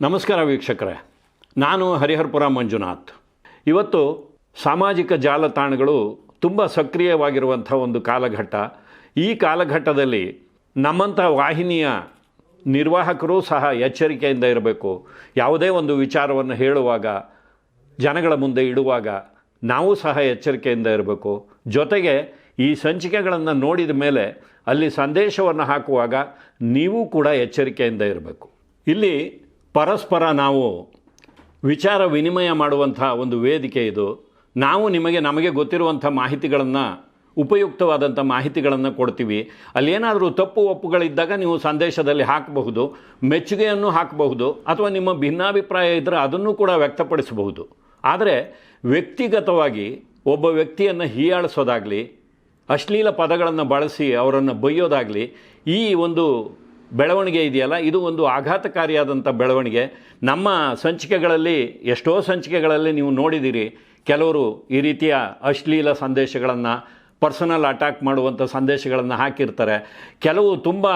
ನಮಸ್ಕಾರ ವೀಕ್ಷಕರೇ. ನಾನು ಹರಿಹರ್ಪುರ ಮಂಜುನಾಥ್. ಇವತ್ತು ಸಾಮಾಜಿಕ ಜಾಲತಾಣಗಳು ತುಂಬ ಸಕ್ರಿಯವಾಗಿರುವಂಥ ಒಂದು ಕಾಲಘಟ್ಟ. ಈ ಕಾಲಘಟ್ಟದಲ್ಲಿ ನಮ್ಮಂಥ ವಾಹಿನಿಯ ನಿರ್ವಾಹಕರು ಸಹ ಎಚ್ಚರಿಕೆಯಿಂದ ಇರಬೇಕು. ಯಾವುದೇ ಒಂದು ವಿಚಾರವನ್ನು ಹೇಳುವಾಗ, ಜನಗಳ ಮುಂದೆ ಇಡುವಾಗ ನಾವು ಸಹ ಎಚ್ಚರಿಕೆಯಿಂದ ಇರಬೇಕು. ಜೊತೆಗೆ ಈ ಸಂಚಿಕೆಗಳನ್ನು ನೋಡಿದ ಮೇಲೆ ಅಲ್ಲಿ ಸಂದೇಶವನ್ನು ಹಾಕುವಾಗ ನೀವು ಕೂಡ ಎಚ್ಚರಿಕೆಯಿಂದ ಇರಬೇಕು. ಇಲ್ಲಿ ಪರಸ್ಪರ ನಾವು ವಿಚಾರ ವಿನಿಮಯ ಮಾಡುವಂಥ ಒಂದು ವೇದಿಕೆ ಇದು. ನಾವು ನಿಮಗೆ, ನಮಗೆ ಗೊತ್ತಿರುವಂಥ ಮಾಹಿತಿಗಳನ್ನು, ಉಪಯುಕ್ತವಾದಂಥ ಮಾಹಿತಿಗಳನ್ನು ಕೊಡ್ತೀವಿ. ಅಲ್ಲೇನಾದರೂ ತಪ್ಪು ಒಪ್ಪುಗಳಿದ್ದಾಗ ನೀವು ಸಂದೇಶದಲ್ಲಿ ಹಾಕಬಹುದು, ಮೆಚ್ಚುಗೆಯನ್ನು ಹಾಕಬಹುದು, ಅಥವಾ ನಿಮ್ಮ ಭಿನ್ನಾಭಿಪ್ರಾಯ ಇದ್ದರೆ ಅದನ್ನು ಕೂಡ ವ್ಯಕ್ತಪಡಿಸಬಹುದು. ಆದರೆ ವ್ಯಕ್ತಿಗತವಾಗಿ ಒಬ್ಬ ವ್ಯಕ್ತಿಯನ್ನು ಹೀಯಾಳಿಸೋದಾಗಲಿ, ಅಶ್ಲೀಲ ಪದಗಳನ್ನು ಬಳಸಿ ಅವರನ್ನು ಬೈಯೋದಾಗಲಿ ಈ ಒಂದು ಬೆಳವಣಿಗೆ ಇದೆಯಲ್ಲ? ಇದು ಒಂದು ಆಘಾತಕಾರಿಯಾದಂಥ ಬೆಳವಣಿಗೆ. ನಮ್ಮ ಸಂಚಿಕೆಗಳಲ್ಲಿ, ಎಷ್ಟೋ ಸಂಚಿಕೆಗಳಲ್ಲಿ ನೀವು ನೋಡಿದ್ದೀರಿ ಕೆಲವರು ಈ ರೀತಿಯ ಅಶ್ಲೀಲ ಸಂದೇಶಗಳನ್ನು, ಪರ್ಸನಲ್ ಅಟ್ಯಾಕ್ ಮಾಡುವಂಥ ಸಂದೇಶಗಳನ್ನು ಹಾಕಿರ್ತಾರೆ. ಕೆಲವು ತುಂಬ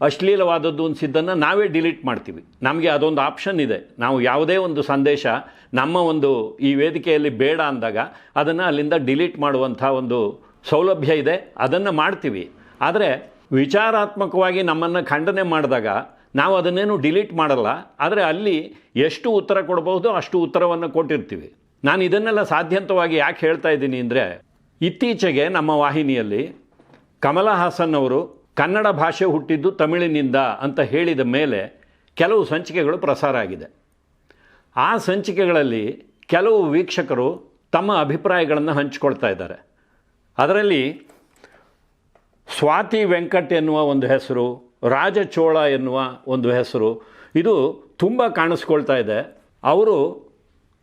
ಅಶ್ಲೀಲವಾದದ್ದು ಅನಿಸಿದ್ದನ್ನು ನಾವೇ ಡಿಲೀಟ್ ಮಾಡ್ತೀವಿ. ನಮಗೆ ಅದೊಂದು ಆಪ್ಷನ್ ಇದೆ. ನಾವು ಯಾವುದೇ ಒಂದು ಸಂದೇಶ ನಮ್ಮ ಒಂದು ಈ ವೇದಿಕೆಯಲ್ಲಿ ಬೇಡ ಅಂದಾಗ ಅದನ್ನು ಅಲ್ಲಿಂದ ಡಿಲೀಟ್ ಮಾಡುವಂಥ ಒಂದು ಸೌಲಭ್ಯ ಇದೆ. ಅದನ್ನು ಮಾಡ್ತೀವಿ. ಆದರೆ ವಿಚಾರಾತ್ಮಕವಾಗಿ ನಮ್ಮನ್ನು ಖಂಡನೆ ಮಾಡಿದಾಗ ನಾವು ಅದನ್ನೇನು ಡಿಲೀಟ್ ಮಾಡಲ್ಲ, ಆದರೆ ಅಲ್ಲಿ ಎಷ್ಟು ಉತ್ತರ ಕೊಡಬಹುದು ಅಷ್ಟು ಉತ್ತರವನ್ನು ಕೊಟ್ಟಿರ್ತೀವಿ. ನಾನು ಇದನ್ನೆಲ್ಲ ಸಾಧ್ಯಂತವಾಗಿ ಯಾಕೆ ಹೇಳ್ತಾ ಇದ್ದೀನಿ ಅಂದರೆ, ಇತ್ತೀಚೆಗೆ ನಮ್ಮ ವಾಹಿನಿಯಲ್ಲಿ ಕಮಲ ಹಾಸನ್ ಅವರು ಕನ್ನಡ ಭಾಷೆ ಹುಟ್ಟಿದ್ದು ತಮಿಳಿನಿಂದ ಅಂತ ಹೇಳಿದ ಮೇಲೆ ಕೆಲವು ಸಂಚಿಕೆಗಳು ಪ್ರಸಾರ ಆಗಿದೆ. ಆ ಸಂಚಿಕೆಗಳಲ್ಲಿ ಕೆಲವು ವೀಕ್ಷಕರು ತಮ್ಮ ಅಭಿಪ್ರಾಯಗಳನ್ನು ಹಂಚಿಕೊಳ್ತಾ ಇದ್ದಾರೆ. ಅದರಲ್ಲಿ ಸ್ವಾತಿ ವೆಂಕಟ್ ಎನ್ನುವ ಒಂದು ಹೆಸರು ರಾಜಚೋಳ ಎನ್ನುವ ಒಂದು ಹೆಸರು, ಇದು ತುಂಬ ಕಾಣಿಸ್ಕೊಳ್ತಾ ಇದೆ. ಅವರು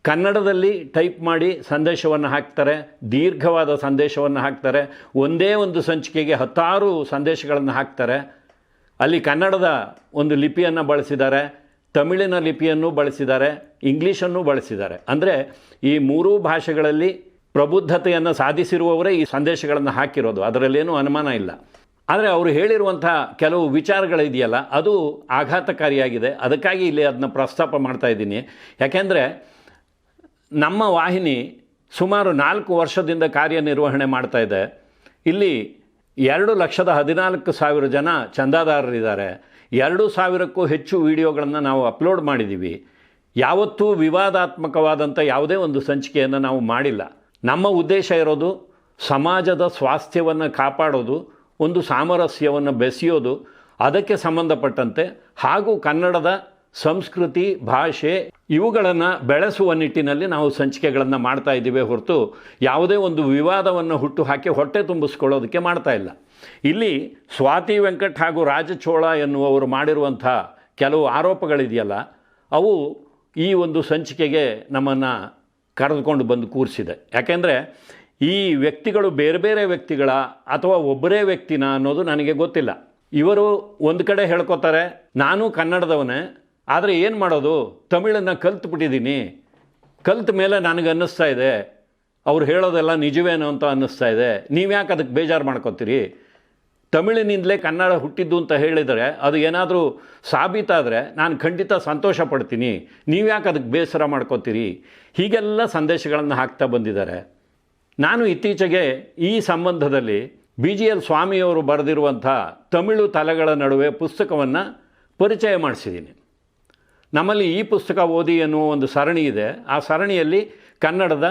ಕನ್ನಡದಲ್ಲಿ ಟೈಪ್ ಮಾಡಿ ಸಂದೇಶವನ್ನು ಹಾಕ್ತಾರೆ, ದೀರ್ಘವಾದ ಸಂದೇಶವನ್ನು ಹಾಕ್ತಾರೆ, ಒಂದೇ ಒಂದು ಸಂಚಿಕೆಗೆ ಹತ್ತಾರು ಸಂದೇಶಗಳನ್ನು ಹಾಕ್ತಾರೆ. ಅಲ್ಲಿ ಕನ್ನಡದ ಒಂದು ಲಿಪಿಯನ್ನು ಬಳಸಿದ್ದಾರೆ, ತಮಿಳಿನ ಲಿಪಿಯನ್ನು ಬಳಸಿದ್ದಾರೆ, ಇಂಗ್ಲೀಷನ್ನು ಬಳಸಿದ್ದಾರೆ. ಅಂದರೆ ಈ ಮೂರೂ ಭಾಷೆಗಳಲ್ಲಿ ಪ್ರಬುದ್ಧತೆಯನ್ನು ಸಾಧಿಸಿರುವವರೇ ಈ ಸಂದೇಶಗಳನ್ನು ಹಾಕಿರೋದು. ಅದರಲ್ಲೇನೂ ಅನುಮಾನ ಇಲ್ಲ. ಆದರೆ ಅವರು ಹೇಳಿರುವಂಥ ಕೆಲವು ವಿಚಾರಗಳಿದೆಯಲ್ಲ, ಅದು ಆಘಾತಕಾರಿಯಾಗಿದೆ. ಅದಕ್ಕಾಗಿ ಇಲ್ಲಿ ಅದನ್ನ ಪ್ರಸ್ತಾಪ ಮಾಡ್ತಾ ಇದ್ದೀನಿ. ಯಾಕೆಂದರೆ ನಮ್ಮ ವಾಹಿನಿ ಸುಮಾರು ನಾಲ್ಕು ವರ್ಷದಿಂದ ಕಾರ್ಯನಿರ್ವಹಣೆ ಮಾಡ್ತಾ ಇದೆ. ಇಲ್ಲಿ ಎರಡು ಲಕ್ಷದ ಹದಿನಾಲ್ಕು ಸಾವಿರ ಜನ ಚಂದಾದಾರರಿದ್ದಾರೆ. ಎರಡು ಸಾವಿರಕ್ಕೂ ಹೆಚ್ಚು ವಿಡಿಯೋಗಳನ್ನು ನಾವು ಅಪ್ಲೋಡ್ ಮಾಡಿದ್ದೀವಿ. ಯಾವತ್ತೂ ವಿವಾದಾತ್ಮಕವಾದಂಥ ಯಾವುದೇ ಒಂದು ಸಂಚಿಕೆಯನ್ನು ನಾವು ಮಾಡಿಲ್ಲ. ನಮ್ಮ ಉದ್ದೇಶ ಇರೋದು ಸಮಾಜದ ಸ್ವಾಸ್ಥ್ಯವನ್ನು ಕಾಪಾಡೋದು, ಒಂದು ಸಾಮರಸ್ಯವನ್ನು ಬೆಸೆಯೋದು, ಅದಕ್ಕೆ ಸಂಬಂಧಪಟ್ಟಂತೆ ಹಾಗೂ ಕನ್ನಡದ ಸಂಸ್ಕೃತಿ, ಭಾಷೆ ಇವುಗಳನ್ನು ಬೆಳೆಸುವ ನಿಟ್ಟಿನಲ್ಲಿ ನಾವು ಸಂಚಿಕೆಗಳನ್ನು ಮಾಡ್ತಾ ಇದ್ದೀವಿ ಹೊರತು ಯಾವುದೇ ಒಂದು ವಿವಾದವನ್ನು ಹುಟ್ಟು ಹಾಕಿ ಹೊಟ್ಟೆ ತುಂಬಿಸ್ಕೊಳ್ಳೋದಕ್ಕೆ ಮಾಡ್ತಾ ಇಲ್ಲ. ಇಲ್ಲಿ ಸ್ವಾತಿ ವೆಂಕಟ್ ಹಾಗೂ ರಾಜಚೋಳ ಎನ್ನುವವರು ಮಾಡಿರುವಂಥ ಕೆಲವು ಆರೋಪಗಳಿದೆಯಲ್ಲ, ಅವು ಈ ಒಂದು ಸಂಚಿಕೆಗೆ ನಮ್ಮನ್ನು ಕರೆದುಕೊಂಡು ಬಂದು ಕೂರಿಸಿದೆ. ಯಾಕೆಂದರೆ ಈ ವ್ಯಕ್ತಿಗಳು ಬೇರೆ ಬೇರೆ ವ್ಯಕ್ತಿಗಳ ಅಥವಾ ಒಬ್ಬರೇ ವ್ಯಕ್ತಿನ ಅನ್ನೋದು ನನಗೆ ಗೊತ್ತಿಲ್ಲ. ಇವರು ಒಂದು ಕಡೆ ಹೇಳ್ಕೊತಾರೆ, ನಾನು ಕನ್ನಡದವನೇ, ಆದರೆ ಏನು ಮಾಡೋದು? ತಮಿಳನ್ನು ಕಲ್ತ್ಬಿಟ್ಟಿದ್ದೀನಿ. ಕಲ್ತ ಮೇಲೆ ನನಗೆ ಅನ್ನಿಸ್ತಾ ಇದೆ. ಅವ್ರು ಹೇಳೋದೆಲ್ಲ ನಿಜವೇನೋ ಅಂತ ಅನ್ನಿಸ್ತಾ ಇದೆ. ನೀವು ಯಾಕೆ ಅದಕ್ಕೆ ಬೇಜಾರು ಮಾಡ್ಕೊತೀರಿ? ತಮಿಳಿನಿಂದಲೇ ಕನ್ನಡ ಹುಟ್ಟಿದ್ದು ಅಂತ ಹೇಳಿದರೆ ಅದು ಏನಾದರೂ ಸಾಬೀತಾದರೆ ನಾನು ಖಂಡಿತ ಸಂತೋಷ ಪಡ್ತೀನಿ ನೀವ್ಯಾಕೆ ಅದಕ್ಕೆ ಬೇಸರ ಮಾಡ್ಕೋತೀರಿ? ಹೀಗೆಲ್ಲ ಸಂದೇಶಗಳನ್ನು ಹಾಕ್ತಾ ಬಂದಿದ್ದಾರೆ. ನಾನು ಇತ್ತೀಚೆಗೆ ಈ ಸಂಬಂಧದಲ್ಲಿ ಬಿ ಜಿ ಎಲ್ ಸ್ವಾಮಿಯವರು ಬರೆದಿರುವಂಥ ತಮಿಳು ತಲೆಗಳ ನಡುವೆ ಪುಸ್ತಕವನ್ನು ಪರಿಚಯ ಮಾಡಿಸಿದ್ದೀನಿ. ನಮ್ಮಲ್ಲಿ ಈ ಪುಸ್ತಕ ಓದಿ ಎನ್ನುವ ಒಂದು ಸರಣಿ ಇದೆ. ಆ ಸರಣಿಯಲ್ಲಿ ಕನ್ನಡದ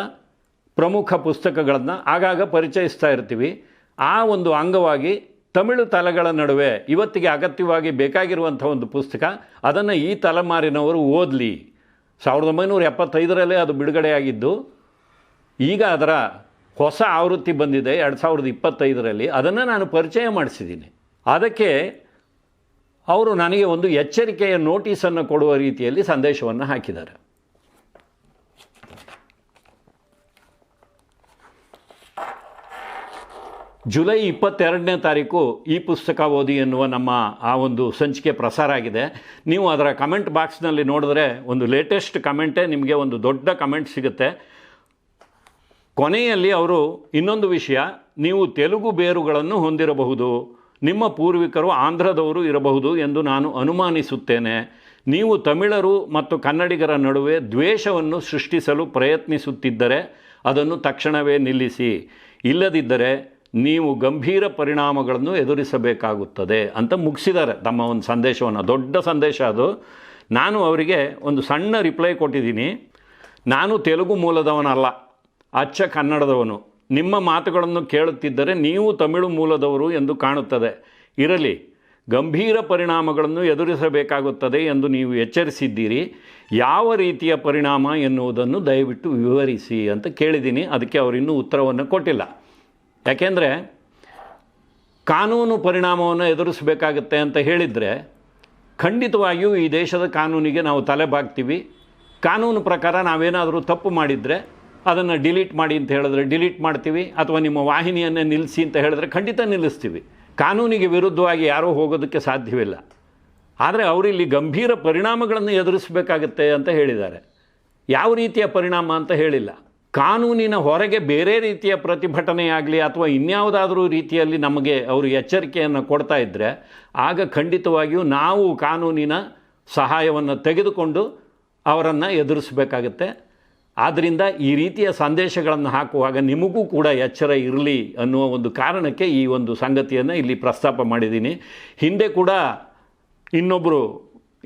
ಪ್ರಮುಖ ಪುಸ್ತಕಗಳನ್ನು ಆಗಾಗ ಪರಿಚಯಿಸ್ತಾ ಇರ್ತೀವಿ. ಆ ಒಂದು ಅಂಗವಾಗಿ ತಮಿಳು ತಲೆಗಳ ನಡುವೆ ಇವತ್ತಿಗೆ ಅಗತ್ಯವಾಗಿ ಬೇಕಾಗಿರುವಂಥ ಒಂದು ಪುಸ್ತಕ, ಅದನ್ನು ಈ ತಲೆಮಾರಿನವರು ಓದಲಿ. ಸಾವಿರದ ಒಂಬೈನೂರ ಎಪ್ಪತ್ತೈದರಲ್ಲೇ ಅದು ಬಿಡುಗಡೆಯಾಗಿದ್ದು, ಈಗ ಅದರ ಹೊಸ ಆವೃತ್ತಿ ಬಂದಿದೆ ಎರಡು ಸಾವಿರದ ಇಪ್ಪತ್ತೈದರಲ್ಲಿ. ಅದನ್ನು ನಾನು ಪರಿಚಯ ಮಾಡಿಸಿದ್ದೀನಿ. ಅದಕ್ಕೆ ಅವರು ನನಗೆ ಒಂದು ಎಚ್ಚರಿಕೆಯ ನೋಟಿಸನ್ನು ಕೊಡುವ ರೀತಿಯಲ್ಲಿ ಸಂದೇಶವನ್ನು ಹಾಕಿದ್ದಾರೆ. ಜುಲೈ ಇಪ್ಪತ್ತೆರಡನೇ ತಾರೀಕು ಈ ಪುಸ್ತಕ ಓದಿ ಎನ್ನುವ ನಮ್ಮ ಆ ಒಂದು ಸಂಚಿಕೆ ಪ್ರಸಾರ ಆಗಿದೆ. ನೀವು ಅದರ ಕಮೆಂಟ್ ಬಾಕ್ಸ್ನಲ್ಲಿ ನೋಡಿದ್ರೆ ಒಂದು ಲೇಟೆಸ್ಟ್ ಕಮೆಂಟೇ ನಿಮಗೆ ಒಂದು ದೊಡ್ಡ ಕಮೆಂಟ್ ಸಿಗುತ್ತೆ. ಕೊನೆಯಲ್ಲಿ ಅವರು ಇನ್ನೊಂದು ವಿಷಯ, ನೀವು ತೆಲುಗು ಬೇರುಗಳನ್ನು ಹೊಂದಿರಬಹುದು, ನಿಮ್ಮ ಪೂರ್ವಿಕರು ಆಂಧ್ರದವರು ಇರಬಹುದು ಎಂದು ನಾನು ಅನುಮಾನಿಸುತ್ತೇನೆ. ನೀವು ತಮಿಳರು ಮತ್ತು ಕನ್ನಡಿಗರ ನಡುವೆ ದ್ವೇಷವನ್ನು ಸೃಷ್ಟಿಸಲು ಪ್ರಯತ್ನಿಸುತ್ತಿದ್ದರೆ ಅದನ್ನು ತಕ್ಷಣವೇ ನಿಲ್ಲಿಸಿ. ಇಲ್ಲದಿದ್ದರೆ ನೀವು ಗಂಭೀರ ಪರಿಣಾಮಗಳನ್ನು ಎದುರಿಸಬೇಕಾಗುತ್ತದೆ ಅಂತ ಮುಗಿಸಿದ್ದಾರೆ ತಮ್ಮ ಒಂದು ಸಂದೇಶವನ್ನು. ದೊಡ್ಡ ಸಂದೇಶ ಅದು. ನಾನು ಅವರಿಗೆ ಒಂದು ಸಣ್ಣ ರಿಪ್ಲೈ ಕೊಟ್ಟಿದ್ದೀನಿ. ನಾನು ತೆಲುಗು ಮೂಲದವನಲ್ಲ, ಅಚ್ಚ ಕನ್ನಡದವನು. ನಿಮ್ಮ ಮಾತುಗಳನ್ನು ಕೇಳುತ್ತಿದ್ದರೆ ನೀವು ತಮಿಳು ಮೂಲದವರು ಎಂದು ಕಾಣುತ್ತದೆ. ಇರಲಿ, ಗಂಭೀರ ಪರಿಣಾಮಗಳನ್ನು ಎದುರಿಸಬೇಕಾಗುತ್ತದೆ ಎಂದು ನೀವು ಎಚ್ಚರಿಸಿದ್ದೀರಿ. ಯಾವ ರೀತಿಯ ಪರಿಣಾಮ ಎನ್ನುವುದನ್ನು ದಯವಿಟ್ಟು ವಿವರಿಸಿ ಅಂತ ಕೇಳಿದ್ದೀನಿ. ಅದಕ್ಕೆ ಅವರಿನ್ನೂ ಉತ್ತರವನ್ನು ಕೊಟ್ಟಿಲ್ಲ. ಯಾಕೆಂದರೆ ಕಾನೂನು ಪರಿಣಾಮವನ್ನು ಎದುರಿಸಬೇಕಾಗತ್ತೆ ಅಂತ ಹೇಳಿದರೆ ಖಂಡಿತವಾಗಿಯೂ ಈ ದೇಶದ ಕಾನೂನಿಗೆ ನಾವು ತಲೆ ಬಾಗ್ತೀವಿ ಕಾನೂನು ಪ್ರಕಾರ ನಾವೇನಾದರೂ ತಪ್ಪು ಮಾಡಿದರೆ ಅದನ್ನು ಡಿಲೀಟ್ ಮಾಡಿ ಅಂತ ಹೇಳಿದ್ರೆ ಡಿಲೀಟ್ ಮಾಡ್ತೀವಿ. ಅಥವಾ ನಿಮ್ಮ ವಾಹಿನಿಯನ್ನೇ ನಿಲ್ಲಿಸಿ ಅಂತ ಹೇಳಿದ್ರೆ ಖಂಡಿತ ನಿಲ್ಲಿಸ್ತೀವಿ. ಕಾನೂನಿಗೆ ವಿರುದ್ಧವಾಗಿ ಯಾರೂ ಹೋಗೋದಕ್ಕೆ ಸಾಧ್ಯವಿಲ್ಲ. ಆದರೆ ಅವರಿಲ್ಲಿ ಗಂಭೀರ ಪರಿಣಾಮಗಳನ್ನು ಎದುರಿಸಬೇಕಾಗತ್ತೆ ಅಂತ ಹೇಳಿದ್ದಾರೆ. ಯಾವ ರೀತಿಯ ಪರಿಣಾಮ ಅಂತ ಹೇಳಿಲ್ಲ. ಕಾನೂನಿನ ಹೊರಗೆ ಬೇರೆ ರೀತಿಯ ಪ್ರತಿಭಟನೆಯಾಗಲಿ ಅಥವಾ ಇನ್ಯಾವುದಾದ್ರೂ ರೀತಿಯಲ್ಲಿ ನಮಗೆ ಅವರು ಎಚ್ಚರಿಕೆಯನ್ನು ಕೊಡ್ತಾ ಇದ್ದರೆ ಆಗ ಖಂಡಿತವಾಗಿಯೂ ನಾವು ಕಾನೂನಿನ ಸಹಾಯವನ್ನು ತೆಗೆದುಕೊಂಡು ಅವರನ್ನು ಎದುರಿಸಬೇಕಾಗತ್ತೆ. ಆದ್ದರಿಂದ ಈ ರೀತಿಯ ಸಂದೇಶಗಳನ್ನು ಹಾಕುವಾಗ ನಿಮಗೂ ಕೂಡ ಎಚ್ಚರ ಇರಲಿ ಅನ್ನುವ ಒಂದು ಕಾರಣಕ್ಕೆ ಈ ಒಂದು ಸಂಗತಿಯನ್ನು ಇಲ್ಲಿ ಪ್ರಸ್ತಾಪ ಮಾಡಿದ್ದೀನಿ. ಹಿಂದೆ ಕೂಡ ಇನ್ನೊಬ್ಬರು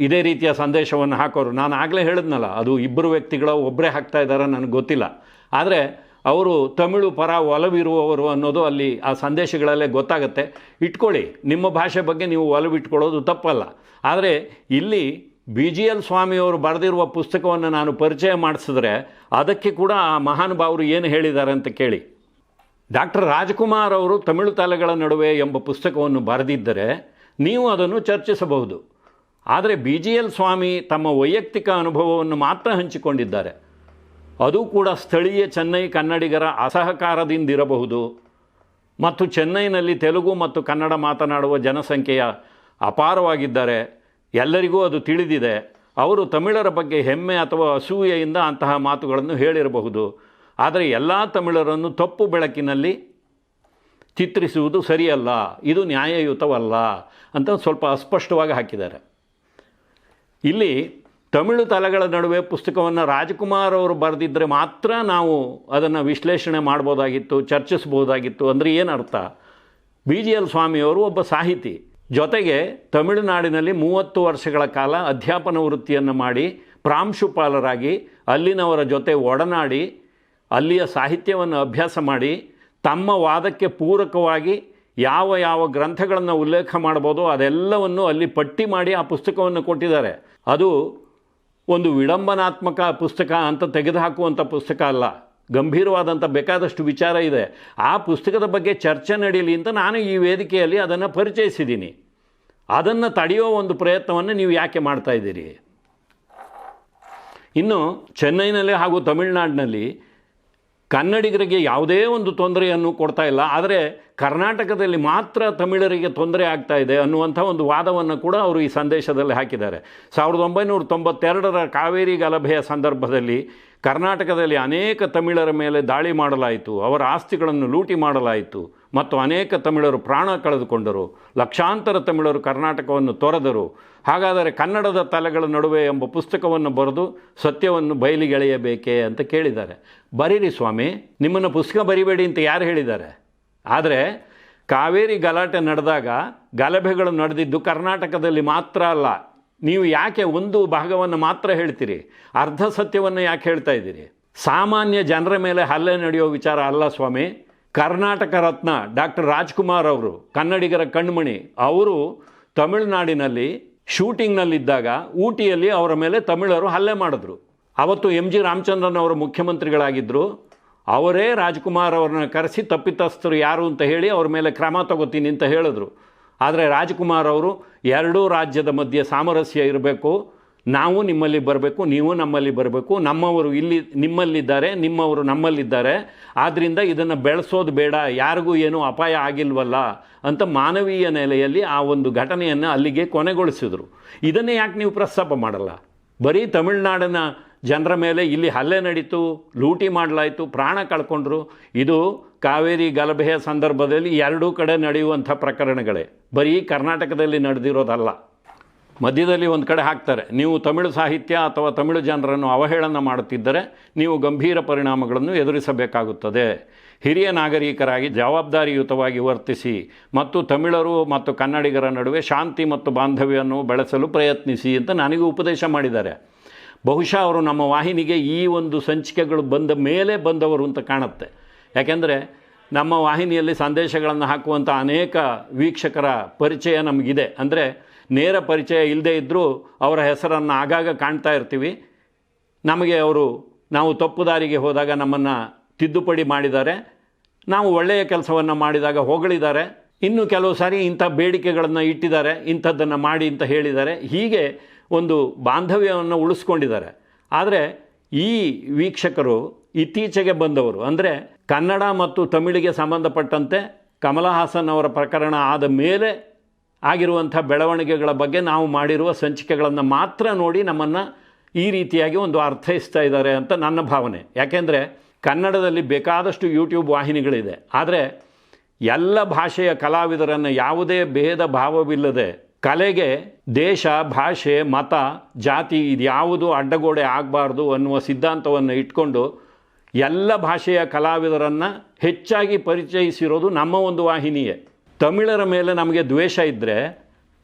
ಇದೇ ರೀತಿಯ ಸಂದೇಶವನ್ನು ಹಾಕೋರು. ನಾನು ಆಗಲೇ ಹೇಳಿದ್ನಲ್ಲ, ಅದು ಇಬ್ಬರು ವ್ಯಕ್ತಿಗಳ ಒಬ್ಬರೇ ಹಾಕ್ತಾ ಇದ್ದಾರೆ ನನಗೆ ಗೊತ್ತಿಲ್ಲ. ಆದರೆ ಅವರು ತಮಿಳು ಪರ ಒಲವಿರುವವರು ಅನ್ನೋದು ಅಲ್ಲಿ ಆ ಸಂದೇಶಗಳಲ್ಲೇ ಗೊತ್ತಾಗುತ್ತೆ. ಇಟ್ಕೊಳ್ಳಿ, ನಿಮ್ಮ ಭಾಷೆ ಬಗ್ಗೆ ನೀವು ಒಲವಿಟ್ಕೊಳ್ಳೋದು ತಪ್ಪಲ್ಲ. ಆದರೆ ಇಲ್ಲಿ ಬಿ ಜಿ ಎಲ್ ಸ್ವಾಮಿಯವರು ಬರೆದಿರುವ ಪುಸ್ತಕವನ್ನು ನಾನು ಪರಿಚಯ ಮಾಡಿಸಿದ್ರೆ ಅದಕ್ಕೆ ಕೂಡ ಆ ಮಹಾನುಭಾವರು ಏನು ಹೇಳಿದ್ದಾರೆ ಅಂತ ಕೇಳಿ. ಡಾಕ್ಟರ್ ರಾಜ್ಕುಮಾರ್ ಅವರು ತಮಿಳು ತಲೆಗಳ ನಡುವೆ ಎಂಬ ಪುಸ್ತಕವನ್ನು ಬರೆದಿದ್ದರೆ ನೀವು ಅದನ್ನು ಚರ್ಚಿಸಬಹುದು. ಆದರೆ ಬಿ ಜಿ ಎಲ್ ಸ್ವಾಮಿ ತಮ್ಮ ವೈಯಕ್ತಿಕ ಅನುಭವವನ್ನು ಮಾತ್ರ ಹಂಚಿಕೊಂಡಿದ್ದಾರೆ. ಅದು ಕೂಡ ಸ್ಥಳೀಯ ಚೆನ್ನೈ ಕನ್ನಡಿಗರ ಅಸಹಕಾರದಿಂದಿರಬಹುದು. ಮತ್ತು ಚೆನ್ನೈನಲ್ಲಿ ತೆಲುಗು ಮತ್ತು ಕನ್ನಡ ಮಾತನಾಡುವ ಜನಸಂಖ್ಯೆಯ ಅಪಾರವಾಗಿದ್ದಾರೆ ಎಲ್ಲರಿಗೂ ಅದು ತಿಳಿದಿದೆ. ಅವರು ತಮಿಳರ ಬಗ್ಗೆ ಹೆಮ್ಮೆ ಅಥವಾ ಅಸೂಯೆಯಿಂದ ಅಂತಹ ಮಾತುಗಳನ್ನು ಹೇಳಿರಬಹುದು. ಆದರೆ ಎಲ್ಲ ತಮಿಳರನ್ನು ತಪ್ಪು ಬೆಳಕಿನಲ್ಲಿ ಚಿತ್ರಿಸುವುದು ಸರಿಯಲ್ಲ. ಇದು ನ್ಯಾಯಯುತವಲ್ಲ ಅಂತ ಸ್ವಲ್ಪ ಅಸ್ಪಷ್ಟವಾಗಿ ಹಾಕಿದ್ದಾರೆ. ಇಲ್ಲಿ ತಮಿಳು ತಲೆಗಳ ನಡುವೆ ಪುಸ್ತಕವನ್ನು ರಾಜಕುಮಾರ್ ಅವರು ಬರೆದಿದ್ದರೆ ಮಾತ್ರ ನಾವು ಅದನ್ನು ವಿಶ್ಲೇಷಣೆ ಮಾಡ್ಬೋದಾಗಿತ್ತು, ಚರ್ಚಿಸ್ಬೋದಾಗಿತ್ತು ಅಂದರೆ ಏನರ್ಥ? ಬಿ ಜಿ ಎಲ್ ಸ್ವಾಮಿಯವರು ಒಬ್ಬ ಸಾಹಿತಿ. ಜೊತೆಗೆ ತಮಿಳುನಾಡಿನಲ್ಲಿ ಮೂವತ್ತು ವರ್ಷಗಳ ಕಾಲ ಅಧ್ಯಾಪನ ವೃತ್ತಿಯನ್ನು ಮಾಡಿ ಪ್ರಾಂಶುಪಾಲರಾಗಿ ಅಲ್ಲಿನವರ ಜೊತೆ ಒಡನಾಡಿ, ಅಲ್ಲಿಯ ಸಾಹಿತ್ಯವನ್ನು ಅಭ್ಯಾಸ ಮಾಡಿ, ತಮ್ಮ ವಾದಕ್ಕೆ ಪೂರಕವಾಗಿ ಯಾವ ಯಾವ ಗ್ರಂಥಗಳನ್ನು ಉಲ್ಲೇಖ ಮಾಡ್ಬೋದೋ ಅದೆಲ್ಲವನ್ನು ಅಲ್ಲಿ ಪಟ್ಟಿ ಮಾಡಿ ಆ ಪುಸ್ತಕವನ್ನು ಕೊಟ್ಟಿದ್ದಾರೆ. ಅದು ಒಂದು ವಿಡಂಬನಾತ್ಮಕ ಪುಸ್ತಕ ಅಂತ ತೆಗೆದುಹಾಕುವಂಥ ಪುಸ್ತಕ ಅಲ್ಲ. ಗಂಭೀರವಾದಂಥ ಬೇಕಾದಷ್ಟು ವಿಚಾರ ಇದೆ. ಆ ಪುಸ್ತಕದ ಬಗ್ಗೆ ಚರ್ಚೆ ನಡೀಲಿ ಅಂತ ನಾನು ಈ ವೇದಿಕೆಯಲ್ಲಿ ಅದನ್ನು ಪರಿಚಯಿಸಿದ್ದೀನಿ ಅದನ್ನು ತಡೆಯೋ ಒಂದು ಪ್ರಯತ್ನವನ್ನು ನೀವು ಯಾಕೆ ಮಾಡ್ತಾ ಇದ್ದೀರಿ? ಇನ್ನು ಚೆನ್ನೈನಲ್ಲಿ ಹಾಗೂ ತಮಿಳುನಾಡಿನಲ್ಲಿ ಕನ್ನಡಿಗರಿಗೆ ಯಾವುದೇ ಒಂದು ತೊಂದರೆಯನ್ನು ಕೊಡ್ತಾ ಇಲ್ಲ. ಆದರೆ ಕರ್ನಾಟಕದಲ್ಲಿ ಮಾತ್ರ ತಮಿಳರಿಗೆ ತೊಂದರೆ ಆಗ್ತಾ ಇದೆ ಅನ್ನುವಂಥ ಒಂದು ವಾದವನ್ನು ಕೂಡ ಅವರು ಈ ಸಂದೇಶದಲ್ಲಿ ಹಾಕಿದ್ದಾರೆ. ಸಾವಿರದ ಒಂಬೈನೂರ ತೊಂಬತ್ತೆರಡರ ಕಾವೇರಿ ಗಲಭೆಯ ಸಂದರ್ಭದಲ್ಲಿ ಕರ್ನಾಟಕದಲ್ಲಿ ಅನೇಕ ತಮಿಳರ ಮೇಲೆ ದಾಳಿ ಮಾಡಲಾಯಿತು. ಅವರ ಆಸ್ತಿಗಳನ್ನು ಲೂಟಿ ಮಾಡಲಾಯಿತು. ಮತ್ತು ಅನೇಕ ತಮಿಳರು ಪ್ರಾಣ ಕಳೆದುಕೊಂಡರು. ಲಕ್ಷಾಂತರ ತಮಿಳರು ಕರ್ನಾಟಕವನ್ನು ತೊರೆದರು. ಹಾಗಾದರೆ ಕನ್ನಡದ ತಲೆಗಳ ನಡುವೆ ಎಂಬ ಪುಸ್ತಕವನ್ನು ಬರೆದು ಸತ್ಯವನ್ನು ಬಯಲಿಗೆಳೆಯಬೇಕೆ ಅಂತ ಕೇಳಿದ್ದಾರೆ. ಬರೀರಿ ಸ್ವಾಮಿ, ನಿಮ್ಮನ್ನು ಪುಸ್ತಕ ಬರಿಬೇಡಿ ಅಂತ ಯಾರು ಹೇಳಿದ್ದಾರೆ? ಆದರೆ ಕಾವೇರಿ ಗಲಾಟೆ ನಡೆದಾಗ ಗಲಭೆಗಳು ನಡೆದಿದ್ದು ಕರ್ನಾಟಕದಲ್ಲಿ ಮಾತ್ರ ಅಲ್ಲ. ನೀವು ಯಾಕೆ ಒಂದು ಭಾಗವನ್ನು ಮಾತ್ರ ಹೇಳ್ತೀರಿ? ಅರ್ಧ ಸತ್ಯವನ್ನು ಯಾಕೆ ಹೇಳ್ತಾ ಇದ್ದೀರಿ? ಸಾಮಾನ್ಯ ಜನರ ಮೇಲೆ ಹಲ್ಲೆ ನಡೆಯೋ ವಿಚಾರ ಅಲ್ಲ ಸ್ವಾಮಿ. ಕರ್ನಾಟಕ ರತ್ನ ಡಾಕ್ಟರ್ ರಾಜ್ಕುಮಾರ್ ಅವರು, ಕನ್ನಡಿಗರ ಕಣ್ಮಣಿ, ಅವರು ತಮಿಳುನಾಡಿನಲ್ಲಿ ಶೂಟಿಂಗ್ನಲ್ಲಿದ್ದಾಗ ಊಟಿಯಲ್ಲಿ ಅವರ ಮೇಲೆ ತಮಿಳರು ಹಲ್ಲೆ ಮಾಡಿದ್ರು. ಅವತ್ತು ಎಂ ಜಿ ರಾಮಚಂದ್ರನ್ ಅವರು ಮುಖ್ಯಮಂತ್ರಿಗಳಾಗಿದ್ದರು ಅವರೇ ರಾಜ್ಕುಮಾರ್ ಅವ್ರನ್ನ ಕರೆಸಿ ತಪ್ಪಿತಸ್ಥರು ಯಾರು ಅಂತ ಹೇಳಿ ಅವ್ರ ಮೇಲೆ ಕ್ರಮ ತಗೋತೀನಿ ಅಂತ ಹೇಳಿದ್ರು. ಆದರೆ ರಾಜ್ಕುಮಾರ್ ಅವರು ಎರಡೂ ರಾಜ್ಯದ ಮಧ್ಯೆ ಸಾಮರಸ್ಯ ಇರಬೇಕು. ನಾವು ನಿಮ್ಮಲ್ಲಿ ಬರಬೇಕು, ನೀವು ನಮ್ಮಲ್ಲಿ ಬರಬೇಕು, ನಮ್ಮವರು ಇಲ್ಲಿ ನಿಮ್ಮಲ್ಲಿದ್ದಾರೆ, ನಿಮ್ಮವರು ನಮ್ಮಲ್ಲಿದ್ದಾರೆ ಆದ್ದರಿಂದ ಇದನ್ನು ಬೆಳೆಸೋದು ಬೇಡ, ಯಾರಿಗೂ ಏನೂ ಅಪಾಯ ಆಗಿಲ್ವಲ್ಲ ಅಂತ ಮಾನವೀಯ ನೆಲೆಯಲ್ಲಿ ಆ ಒಂದು ಘಟನೆಯನ್ನು ಅಲ್ಲಿಗೆ ಕೊನೆಗೊಳಿಸಿದರು. ಇದನ್ನೇ ಯಾಕೆ ನೀವು ಪ್ರಸ್ತಾಪ ಮಾಡಲ್ಲ? ಬರೀ ತಮಿಳುನಾಡಿನ ಜನರ ಮೇಲೆ ಇಲ್ಲಿ ಹಲ್ಲೆ ನಡೀತು, ಲೂಟಿ ಮಾಡಲಾಯಿತು, ಪ್ರಾಣ ಕಳ್ಕೊಂಡ್ರು. ಇದು ಕಾವೇರಿ ಗಲಭೆಯ ಸಂದರ್ಭದಲ್ಲಿ ಎರಡೂ ಕಡೆ ನಡೆಯುವಂಥ ಪ್ರಕರಣಗಳೇ. ಬರೀ ಕರ್ನಾಟಕದಲ್ಲಿ ನಡೆದಿರೋದಲ್ಲ. ಮಧ್ಯದಲ್ಲಿ ಒಂದು ಕಡೆ ಹಾಕ್ತಾರೆ. ನೀವು ತಮಿಳು ಸಾಹಿತ್ಯ ಅಥವಾ ತಮಿಳು ಜನರನ್ನು ಅವಹೇಳನ ಮಾಡುತ್ತಿದ್ದರೆ ನೀವು ಗಂಭೀರ ಪರಿಣಾಮಗಳನ್ನು ಎದುರಿಸಬೇಕಾಗುತ್ತದೆ. ಹಿರಿಯ ನಾಗರಿಕರಾಗಿ ಜವಾಬ್ದಾರಿಯುತವಾಗಿ ವರ್ತಿಸಿ ಮತ್ತು ತಮಿಳರು ಮತ್ತು ಕನ್ನಡಿಗರ ನಡುವೆ ಶಾಂತಿ ಮತ್ತು ಬಾಂಧವ್ಯವನ್ನು ಬೆಳೆಸಲು ಪ್ರಯತ್ನಿಸಿ ಅಂತ ನನಗೂ ಉಪದೇಶ ಮಾಡಿದ್ದಾರೆ. ಬಹುಶಃ ಅವರು ನಮ್ಮ ವಾಹಿನಿಗೆ ಈ ಒಂದು ಸಂಚಿಕೆಗಳು ಬಂದ ಮೇಲೆ ಬಂದವರು ಅಂತ ಕಾಣುತ್ತೆ. ಯಾಕೆಂದರೆ ನಮ್ಮ ವಾಹಿನಿಯಲ್ಲಿ ಸಂದೇಶಗಳನ್ನು ಹಾಕುವಂಥ ಅನೇಕ ವೀಕ್ಷಕರ ಪರಿಚಯ ನಮಗಿದೆ. ಅಂದರೆ ನೇರ ಪರಿಚಯ ಇಲ್ಲದೇ ಇದ್ದರೂ ಅವರ ಹೆಸರನ್ನು ಆಗಾಗ ಕಾಣ್ತಾ ಇರ್ತೀವಿ. ನಮಗೆ ಅವರು ನಾವು ತಪ್ಪು ದಾರಿಗೆ ಹೋದಾಗ ನಮ್ಮನ್ನು ತಿದ್ದುಪಡಿ ಮಾಡಿದ್ದಾರೆ. ನಾವು ಒಳ್ಳೆಯ ಕೆಲಸವನ್ನು ಮಾಡಿದಾಗ ಹೊಗಳಿದ್ದಾರೆ. ಇನ್ನು ಕೆಲವು ಸಾರಿ ಇಂಥ ಬೇಡಿಕೆಗಳನ್ನು ಇಟ್ಟಿದ್ದಾರೆ. ಇಂಥದ್ದನ್ನು ಮಾಡಿ ಅಂತ ಹೇಳಿದ್ದಾರೆ. ಹೀಗೆ ಒಂದು ಬಾಂಧವ್ಯವನ್ನು ಉಳಿಸ್ಕೊಂಡಿದ್ದಾರೆ. ಆದರೆ ಈ ವೀಕ್ಷಕರು ಇತ್ತೀಚೆಗೆ ಬಂದವರು ಅಂದರೆ ಕನ್ನಡ ಮತ್ತು ತಮಿಳಿಗೆ ಸಂಬಂಧಪಟ್ಟಂತೆ ಕಮಲ ಹಾಸನ್ ಅವರ ಪ್ರಕರಣ ಆದ ಮೇಲೆ ಆಗಿರುವಂಥ ಬೆಳವಣಿಗೆಗಳ ಬಗ್ಗೆ ನಾವು ಮಾಡಿರುವ ಸಂಚಿಕೆಗಳನ್ನು ಮಾತ್ರ ನೋಡಿ ನಮ್ಮನ್ನು ಈ ರೀತಿಯಾಗಿ ಒಂದು ಅರ್ಥೈಸ್ತಾ ಇದ್ದಾರೆ ಅಂತ ನನ್ನ ಭಾವನೆ. ಯಾಕೆಂದರೆ ಕನ್ನಡದಲ್ಲಿ ಬೇಕಾದಷ್ಟು ಯೂಟ್ಯೂಬ್ ವಾಹಿನಿಗಳಿದೆ. ಆದರೆ ಎಲ್ಲ ಭಾಷೆಯ ಕಲಾವಿದರನ್ನು ಯಾವುದೇ ಭೇದ ಭಾವವಿಲ್ಲದೆ ಕಲೆಗೆ ದೇಶ, ಭಾಷೆ, ಮತ, ಜಾತಿ ಇದ್ಯಾವುದು ಅಡ್ಡಗೋಡೆ ಆಗಬಾರ್ದು ಅನ್ನುವ ಸಿದ್ಧಾಂತವನ್ನು ಇಟ್ಕೊಂಡು ಎಲ್ಲ ಭಾಷೆಯ ಕಲಾವಿದರನ್ನು ಹೆಚ್ಚಾಗಿ ಪರಿಚಯಿಸಿರೋದು ನಮ್ಮ ಒಂದು ವಾಹಿನಿಯೇ. ತಮಿಳರ ಮೇಲೆ ನಮಗೆ ದ್ವೇಷ ಇದ್ದರೆ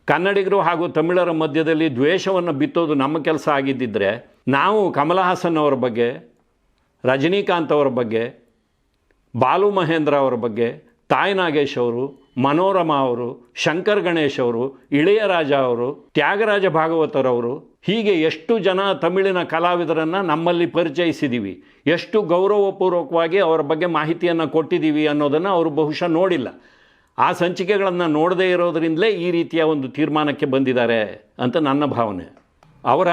ಕನ್ನಡಿಗರು ಹಾಗೂ ತಮಿಳರ ಮಧ್ಯದಲ್ಲಿ ದ್ವೇಷವನ್ನು ಬಿತ್ತೋದು ನಮ್ಮ ಕೆಲಸ ಆಗಿದ್ದಿದ್ದರೆ ನಾವು ಕಮಲ ಹಾಸನ್ ಅವರ ಬಗ್ಗೆ, ರಜನೀಕಾಂತ್ ಅವರ ಬಗ್ಗೆ, ಬಾಲು ಮಹೇಂದ್ರ ಅವರ ಬಗ್ಗೆ, ತಾಯಿ ನಾಗೇಶ್ ಅವರು, ಮನೋರಮಾ ಅವರು, ಶಂಕರ್ ಗಣೇಶ್ ಅವರು, ಇಳೆಯರಾಜ ಅವರು, ತ್ಯಾಗರಾಜ ಭಾಗವತರವರು ಹೀಗೆ ಎಷ್ಟು ಜನ ತಮಿಳಿನ ಕಲಾವಿದರನ್ನು ನಮ್ಮಲ್ಲಿ ಪರಿಚಯಿಸಿದ್ದೀವಿ ಎಷ್ಟು ಗೌರವಪೂರ್ವಕವಾಗಿ ಅವರ ಬಗ್ಗೆ ಮಾಹಿತಿಯನ್ನು ಕೊಟ್ಟಿದ್ದೀವಿ ಅನ್ನೋದನ್ನು ಅವರು ಬಹುಶಃ ನೋಡಿಲ್ಲ. ಆ ಸಂಚಿಕೆಗಳನ್ನು ನೋಡದೇ ಇರೋದರಿಂದಲೇ ಈ ರೀತಿಯ ಒಂದು ತೀರ್ಮಾನಕ್ಕೆ ಬಂದಿದ್ದಾರೆ ಅಂತ ನನ್ನ ಭಾವನೆ. ಅವರ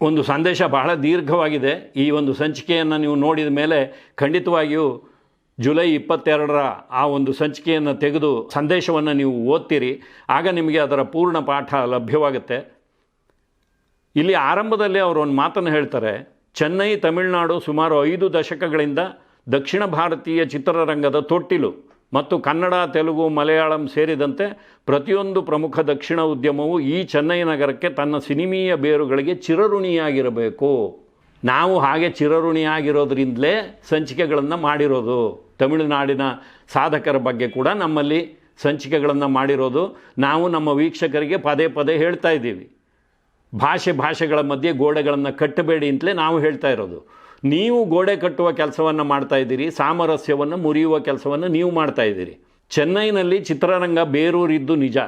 ಒಂದು ಸಂದೇಶ ಬಹಳ ದೀರ್ಘವಾಗಿದೆ. ಈ ಒಂದು ಸಂಚಿಕೆಯನ್ನು ನೀವು ನೋಡಿದ ಮೇಲೆ ಖಂಡಿತವಾಗಿಯೂ ಜುಲೈ ಇಪ್ಪತ್ತೆರಡರ ಆ ಒಂದು ಸಂಚಿಕೆಯನ್ನು ತೆಗೆದು ಸಂದೇಶವನ್ನು ನೀವು ಓದ್ತೀರಿ. ಆಗ ನಿಮಗೆ ಅದರ ಪೂರ್ಣ ಪಾಠ ಲಭ್ಯವಾಗುತ್ತೆ. ಇಲ್ಲಿ ಆರಂಭದಲ್ಲಿ ಅವರು ಒಂದು ಮಾತನ್ನು ಹೇಳ್ತಾರೆ. ಚೆನ್ನೈ, ತಮಿಳುನಾಡು ಸುಮಾರು ಐದು ದಶಕಗಳಿಂದ ದಕ್ಷಿಣ ಭಾರತೀಯ ಚಿತ್ರರಂಗದ ತೊಟ್ಟಿಲು. ಮತ್ತು ಕನ್ನಡ, ತೆಲುಗು, ಮಲಯಾಳಂ ಸೇರಿದಂತೆ ಪ್ರತಿಯೊಂದು ಪ್ರಮುಖ ದಕ್ಷಿಣ ಉದ್ಯಮವು ಈ ಚೆನ್ನೈ ನಗರಕ್ಕೆ ತನ್ನ ಸಿನಿಮೀಯ ಬೇರುಗಳಿಗೆ ಚಿರಋಣಿಯಾಗಿರಬೇಕು. ನಾವು ಹಾಗೆ ಚಿರಋಣಿಯಾಗಿರೋದ್ರಿಂದಲೇ ಸಂಚಿಕೆಗಳನ್ನು ಮಾಡಿರೋದು. ತಮಿಳುನಾಡಿನ ಸಾಧಕರ ಬಗ್ಗೆ ಕೂಡ ನಮ್ಮಲ್ಲಿ ಸಂಚಿಕೆಗಳನ್ನು ಮಾಡಿರೋದು. ನಾವು ನಮ್ಮ ವೀಕ್ಷಕರಿಗೆ ಪದೇ ಪದೇ ಹೇಳ್ತಾ ಇದ್ದೀವಿ. ಭಾಷೆ ಭಾಷೆಗಳ ಮಧ್ಯೆ ಗೋಡೆಗಳನ್ನು ಕಟ್ಟಬೇಡಿ ಅಂತಲೇ ನಾವು ಹೇಳ್ತಾ ಇರೋದು. ನೀವು ಗೋಡೆ ಕಟ್ಟುವ ಕೆಲಸವನ್ನು ಮಾಡ್ತಾ ಇದ್ದೀರಿ, ಸಾಮರಸ್ಯವನ್ನು ಮುರಿಯುವ ಕೆಲಸವನ್ನು ನೀವು ಮಾಡ್ತಾ ಇದ್ದೀರಿ. ಚೆನ್ನೈನಲ್ಲಿ ಚಿತ್ರರಂಗ ಬೇರೂರಿದ್ದು ನಿಜ.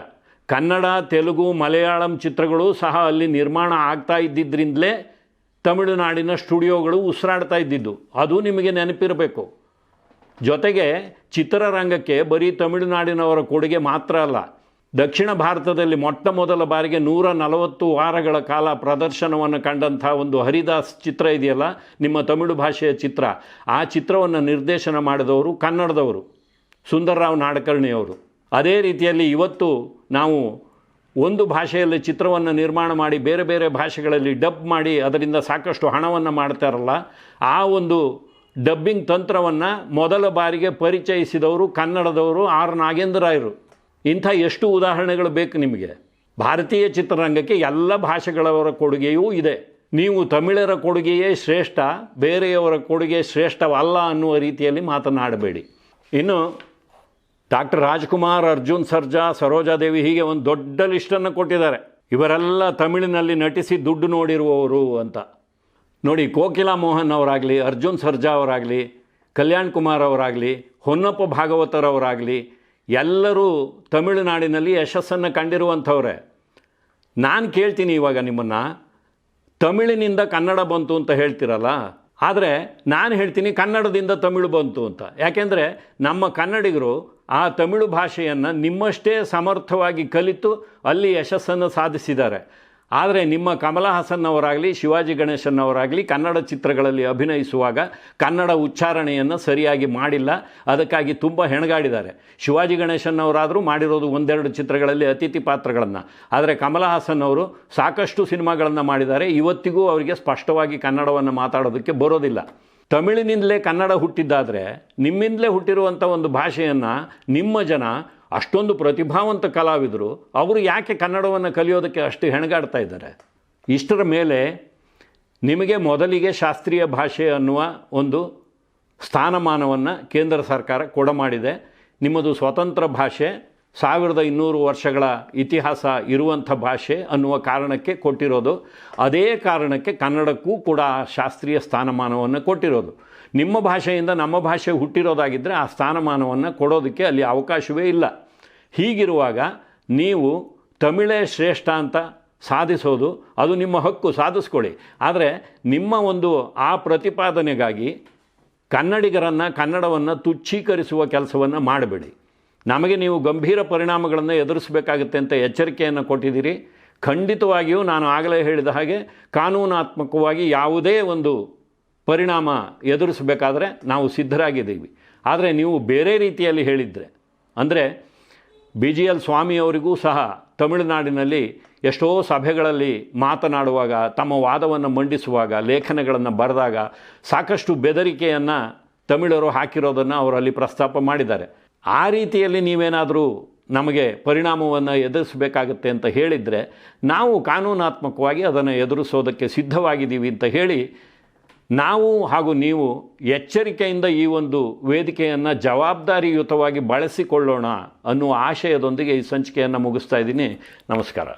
ಕನ್ನಡ, ತೆಲುಗು, ಮಲಯಾಳಂ ಚಿತ್ರಗಳು ಸಹ ಅಲ್ಲಿ ನಿರ್ಮಾಣ ಆಗ್ತಾ ಇದ್ದಿದ್ದರಿಂದಲೇ ತಮಿಳುನಾಡಿನ ಸ್ಟುಡಿಯೋಗಳು ಉಸಿರಾಡ್ತಾ ಇದ್ದಿದ್ದು. ಅದು ನಿಮಗೆ ನೆನಪಿರಬೇಕು. ಜೊತೆಗೆ ಚಿತ್ರರಂಗಕ್ಕೆ ಬರೀ ತಮಿಳುನಾಡಿನವರ ಕೊಡುಗೆ ಮಾತ್ರ ಅಲ್ಲ ದಕ್ಷಿಣ ಭಾರತದಲ್ಲಿ ಮೊಟ್ಟ ಮೊದಲ ಬಾರಿಗೆ ನೂರ ನಲವತ್ತು ವಾರಗಳ ಕಾಲ ಪ್ರದರ್ಶನವನ್ನು ಕಂಡಂಥ ಒಂದು ಹರಿದಾಸ್ ಚಿತ್ರ ಇದೆಯಲ್ಲ? ನಿಮ್ಮ ತಮಿಳು ಭಾಷೆಯ ಚಿತ್ರ. ಆ ಚಿತ್ರವನ್ನು ನಿರ್ದೇಶನ ಮಾಡಿದವರು ಕನ್ನಡದವರು. ಸುಂದರರಾವ್ ನಾಡಕರ್ಣಿಯವರು. ಅದೇ ರೀತಿಯಲ್ಲಿ ಇವತ್ತು ನಾವು ಒಂದು ಭಾಷೆಯಲ್ಲಿ ಚಿತ್ರವನ್ನು ನಿರ್ಮಾಣ ಮಾಡಿ ಬೇರೆ ಬೇರೆ ಭಾಷೆಗಳಲ್ಲಿ ಡಬ್ ಮಾಡಿ ಅದರಿಂದ ಸಾಕಷ್ಟು ಹಣವನ್ನು ಮಾಡ್ತಾರಲ್ಲ, ಆ ಒಂದು ಡಬ್ಬಿಂಗ್ ತಂತ್ರವನ್ನು ಮೊದಲ ಬಾರಿಗೆ ಪರಿಚಯಿಸಿದವರು ಕನ್ನಡದವರು ಆರ್ ನಾಗೇಂದ್ರಾಯರು ಇಂಥ ಎಷ್ಟು ಉದಾಹರಣೆಗಳು ಬೇಕು ನಿಮಗೆ? ಭಾರತೀಯ ಚಿತ್ರರಂಗಕ್ಕೆ ಎಲ್ಲ ಭಾಷೆಗಳವರ ಕೊಡುಗೆಯೂ ಇದೆ. ನೀವು ತಮಿಳರ ಕೊಡುಗೆಯೇ ಶ್ರೇಷ್ಠ, ಬೇರೆಯವರ ಕೊಡುಗೆ ಶ್ರೇಷ್ಠವಲ್ಲ ಅನ್ನುವ ರೀತಿಯಲ್ಲಿ ಮಾತನಾಡಬೇಡಿ. ಇನ್ನು ಡಾಕ್ಟರ್ ರಾಜ್ಕುಮಾರ್, ಅರ್ಜುನ್ ಸರ್ಜಾ ಸರೋಜಾದೇವಿ ಹೀಗೆ ಒಂದು ದೊಡ್ಡ ಲಿಸ್ಟನ್ನು ಕೊಟ್ಟಿದ್ದಾರೆ. ಇವರೆಲ್ಲ ತಮಿಳಿನಲ್ಲಿ ನಟಿಸಿ ದುಡ್ಡು ನೋಡಿರುವವರು ಅಂತ. ನೋಡಿ, ಕೋಕಿಲಾ ಮೋಹನ್ ಅವರಾಗಲಿ, ಅರ್ಜುನ್ ಸರ್ಜಾ ಅವರಾಗಲಿ, ಕಲ್ಯಾಣ್ ಕುಮಾರ್ ಅವರಾಗಲಿ, ಹೊನ್ನಪ್ಪ ಭಾಗವತರವರಾಗಲಿ ಎಲ್ಲರೂ ತಮಿಳುನಾಡಿನಲ್ಲಿ ಯಶಸ್ಸನ್ನು ಕಂಡಿರುವಂಥವ್ರೆ. ನಾನು ಕೇಳ್ತೀನಿ ಇವಾಗ ನಿಮ್ಮನ್ನು. ತಮಿಳಿನಿಂದ ಕನ್ನಡ ಬಂತು ಅಂತ ಹೇಳ್ತಿರಲ್ಲ, ಆದರೆ ನಾನು ಹೇಳ್ತೀನಿ ಕನ್ನಡದಿಂದ ತಮಿಳು ಬಂತು ಅಂತ. ಯಾಕೆಂದರೆ ನಮ್ಮ ಕನ್ನಡಿಗರು ಆ ತಮಿಳು ಭಾಷೆಯನ್ನು ನಿಮ್ಮಷ್ಟೇ ಸಮರ್ಥವಾಗಿ ಕಲಿತು ಅಲ್ಲಿ ಯಶಸ್ಸನ್ನು ಸಾಧಿಸಿದ್ದಾರೆ. ಆದರೆ ನಿಮ್ಮ ಕಮಲ ಹಾಸನ್ ಅವರಾಗಲಿ ಶಿವಾಜಿ ಗಣೇಶನ್ ಅವರಾಗಲಿ ಕನ್ನಡ ಚಿತ್ರಗಳಲ್ಲಿ ಅಭಿನಯಿಸುವಾಗ ಕನ್ನಡ ಉಚ್ಚಾರಣೆಯನ್ನು ಸರಿಯಾಗಿ ಮಾಡಿಲ್ಲ. ಅದಕ್ಕಾಗಿ ತುಂಬ ಹೆಣಗಾಡಿದ್ದಾರೆ. ಶಿವಾಜಿ ಗಣೇಶನ್ ಅವರಾದರೂ ಮಾಡಿರೋದು ಒಂದೆರಡು ಚಿತ್ರಗಳಲ್ಲಿ ಅತಿಥಿ ಪಾತ್ರಗಳನ್ನು. ಆದರೆ ಕಮಲ ಹಾಸನ್ ಅವರು ಸಾಕಷ್ಟು ಸಿನಿಮಾಗಳನ್ನು ಮಾಡಿದ್ದಾರೆ. ಇವತ್ತಿಗೂ ಅವರಿಗೆ ಸ್ಪಷ್ಟವಾಗಿ ಕನ್ನಡವನ್ನು ಮಾತಾಡೋದಕ್ಕೆ ಬರೋದಿಲ್ಲ. ತಮಿಳಿನಿಂದಲೇ ಕನ್ನಡ ಹುಟ್ಟಿದ್ದಾದರೆ ನಿಮ್ಮಿಂದಲೇ ಹುಟ್ಟಿರುವಂಥ ಒಂದು ಭಾಷೆಯನ್ನು ನಿಮ್ಮ ಜನ ಅಷ್ಟೊಂದು ಪ್ರತಿಭಾವಂತ ಕಲಾವಿದರು, ಅವರು ಯಾಕೆ ಕನ್ನಡವನ್ನು ಕಲಿಯೋದಕ್ಕೆ ಅಷ್ಟು ಹೆಣಗಾಡ್ತಾ ಇದ್ದಾರೆ? ಇಷ್ಟರ ಮೇಲೆ ನಿಮಗೆ ಮೊದಲಿಗೆ ಶಾಸ್ತ್ರೀಯ ಭಾಷೆ ಅನ್ನುವ ಒಂದು ಸ್ಥಾನಮಾನವನ್ನು ಕೇಂದ್ರ ಸರ್ಕಾರ ಕೊಡಮಾಡಿದೆ ನಿಮ್ಮದು ಸ್ವತಂತ್ರ ಭಾಷೆ, ಸಾವಿರದ ಇನ್ನೂರು ವರ್ಷಗಳ ಇತಿಹಾಸ ಇರುವಂಥ ಭಾಷೆ ಅನ್ನುವ ಕಾರಣಕ್ಕೆ ಕೊಟ್ಟಿರೋದು. ಅದೇ ಕಾರಣಕ್ಕೆ ಕನ್ನಡಕ್ಕೂ ಕೂಡ ಶಾಸ್ತ್ರೀಯ ಸ್ಥಾನಮಾನವನ್ನು ಕೊಟ್ಟಿರೋದು. ನಿಮ್ಮ ಭಾಷೆಯಿಂದ ನಮ್ಮ ಭಾಷೆ ಹುಟ್ಟಿರೋದಾಗಿದ್ದರೆ ಆ ಸ್ಥಾನಮಾನವನ್ನು ಕೊಡೋದಕ್ಕೆ ಅಲ್ಲಿ ಅವಕಾಶವೇ ಇಲ್ಲ. ಹೀಗಿರುವಾಗ ನೀವು ತಮಿಳೇ ಶ್ರೇಷ್ಠ ಅಂತ ಸಾಧಿಸೋದು, ಅದು ನಿಮ್ಮ ಹಕ್ಕು, ಸಾಧಿಸ್ಕೊಳ್ಳಿ. ಆದರೆ ನಿಮ್ಮ ಒಂದು ಆ ಪ್ರತಿಪಾದನೆಗಾಗಿ ಕನ್ನಡಿಗರನ್ನು, ಕನ್ನಡವನ್ನು ತುಚ್ಛೀಕರಿಸುವ ಕೆಲಸವನ್ನು ಮಾಡಬೇಡಿ. ನಮಗೆ ನೀವು ಗಂಭೀರ ಪರಿಣಾಮಗಳನ್ನು ಎದುರಿಸಬೇಕಾಗುತ್ತೆ ಅಂತ ಎಚ್ಚರಿಕೆಯನ್ನು ಕೊಟ್ಟಿದ್ದೀರಿ. ಖಂಡಿತವಾಗಿಯೂ ನಾನು ಆಗಲೇ ಹೇಳಿದ ಹಾಗೆ ಕಾನೂನಾತ್ಮಕವಾಗಿ ಯಾವುದೇ ಒಂದು ಪರಿಣಾಮ ಎದುರಿಸಬೇಕಾದ್ರೆ ನಾವು ಸಿದ್ಧರಾಗಿದ್ದೀವಿ. ಆದರೆ ನೀವು ಬೇರೆ ರೀತಿಯಲ್ಲಿ ಹೇಳಿದರೆ, ಅಂದರೆ ಬಿ ಜಿ ಎಲ್ ಸ್ವಾಮಿಯವರಿಗೂ ಸಹ ತಮಿಳುನಾಡಿನಲ್ಲಿ ಎಷ್ಟೋ ಸಭೆಗಳಲ್ಲಿ ಮಾತನಾಡುವಾಗ, ತಮ್ಮ ವಾದವನ್ನು ಮಂಡಿಸುವಾಗ, ಲೇಖನಗಳನ್ನು ಬರೆದಾಗ ಸಾಕಷ್ಟು ಬೆದರಿಕೆಯನ್ನು ತಮಿಳರು ಹಾಕಿರೋದನ್ನು ಅವರಲ್ಲಿ ಪ್ರಸ್ತಾಪ ಮಾಡಿದ್ದಾರೆ. ಆ ರೀತಿಯಲ್ಲಿ ನೀವೇನಾದರೂ ನಮಗೆ ಪರಿಣಾಮವನ್ನು ಎದುರಿಸಬೇಕಾಗುತ್ತೆ ಅಂತ ಹೇಳಿದರೆ, ನಾವು ಕಾನೂನಾತ್ಮಕವಾಗಿ ಅದನ್ನು ಎದುರಿಸೋದಕ್ಕೆ ಸಿದ್ಧವಾಗಿದ್ದೀವಿ ಅಂತ ಹೇಳಿ ನಾವು ಹಾಗೂ ನೀವು ಎಚ್ಚರಿಕೆಯಿಂದ ಈ ಒಂದು ವೇದಿಕೆಯನ್ನು ಜವಾಬ್ದಾರಿಯುತವಾಗಿ ಬಳಸಿಕೊಳ್ಳೋಣ ಅನ್ನುವ ಆಶಯದೊಂದಿಗೆ ಈ ಸಂಚಿಕೆಯನ್ನು ಮುಗಿಸ್ತಾ ಇದ್ದೀನಿ. ನಮಸ್ಕಾರ.